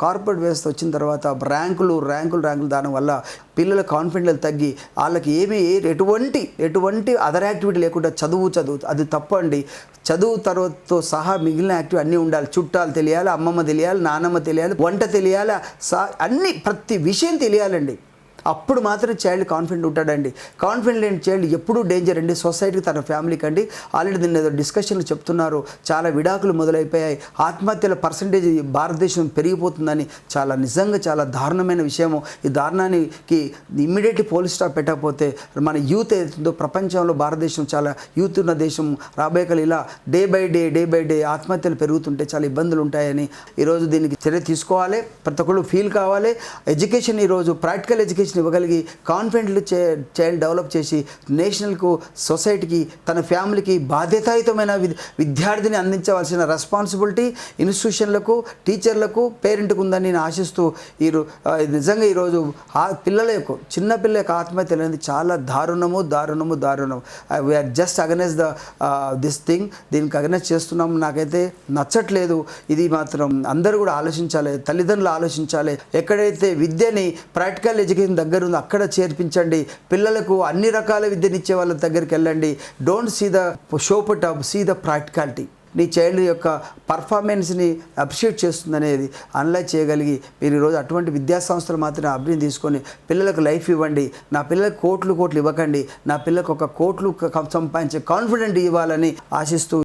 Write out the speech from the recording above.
Corporate వ్యవస్థ వచ్చిన తర్వాత ర్యాంకులు ర్యాంకులు ర్యాంకులు దాని వల్ల పిల్లల కాన్ఫిడెన్స్ తగ్గి వాళ్ళకి ఏమి ఎటువంటి ఎటువంటి అదర్ యాక్టివిటీ లేకుండా చదువు చదువు అది తప్పండి చదువు తర్వాతతో సహా మిగిలిన యాక్టివిటీ అన్నీ ఉండాలి. చుట్టాలు తెలియాలి అమ్మమ్మ తెలియాలి నానమ్మ తెలియాలి వంట తెలియాలి సా అన్ని ప్రతి విషయం తెలియాలండి. అప్పుడు మాత్రం చైల్డ్ కాన్ఫిడెంట్ ఉంటాడండి. కాన్ఫిడెంట్ లేని చైల్డ్ ఎప్పుడూ డేంజర్ అండి. సొసైటీకి తన ఫ్యామిలీకి అండి ఆల్రెడీ దీన్ని ఏదో డిస్కషన్లు చెప్తున్నారు. చాలా విడాకులు మొదలైపోయాయి. ఆత్మహత్యల పర్సంటేజ్ భారతదేశం పెరిగిపోతుందని చాలా నిజంగా చాలా దారుణమైన విషయము. ఈ దారుణానికి ఇమ్మీడియట్లీ పోలీస్ స్టాప్ పెట్టకపోతే మన యూత్ ఏదైతుందో ప్రపంచంలో భారతదేశం చాలా యూత్ ఉన్న దేశం రాబోయే ఇలా day by day day by day ఆత్మహత్యలు పెరుగుతుంటే చాలా ఇబ్బందులు ఉంటాయని ఈరోజు దీనికి చర్య తీసుకోవాలి. ప్రతి ఒక్కళ్ళు ఫీల్ కావాలి. ఎడ్యుకేషన్ ఈరోజు ప్రాక్టికల్ ఎడ్యుకేషన్ ఇవ్వగలిగి కాన్ఫిడెంట్లు చే చైల్డ్ డెవలప్ చేసి నేషనల్కు సొసైటీకి తన ఫ్యామిలీకి బాధ్యతాయుతమైన విద్యార్థిని అందించవలసిన రెస్పాన్సిబిలిటీ ఇన్స్టిట్యూషన్లకు టీచర్లకు పేరెంట్కు ఉందని నేను ఆశిస్తూ ఈ నిజంగా ఈరోజు ఆ పిల్లల యొక్క చిన్న పిల్లల యొక్క ఆత్మహత్య అనేది చాలా దారుణము దారుణము దారుణం. We're just against the this thing దీనికి అగనెస్ చేస్తున్నాం నాకైతే నచ్చట్లేదు. ఇది మాత్రం అందరూ కూడా ఆలోచించాలి తల్లిదండ్రులు ఆలోచించాలి. ఎక్కడైతే విద్యని ప్రాక్టికల్ ఎడ్యుకేషన్ దగ్గర అక్కడ చేర్పించండి. పిల్లలకు అన్ని రకాల విద్యనిచ్చే వాళ్ళ దగ్గరికి వెళ్ళండి. Don't see the show off see the practicality నీ చైల్డ్ యొక్క పర్ఫార్మెన్స్ని అప్రిషియేట్ చేస్తుందనేది అనలైజ్ చేయగలిగి మీరు ఈరోజు అటువంటి విద్యా సంస్థలు మాత్రమే అభివృద్ధి తీసుకొని పిల్లలకు లైఫ్ ఇవ్వండి. నా పిల్లలకు కోట్లు కోట్లు ఇవ్వకండి. నా పిల్లలకు ఒక కోట్లు సంపాదించే కాన్ఫిడెంట్ ఇవ్వాలని ఆశిస్తూ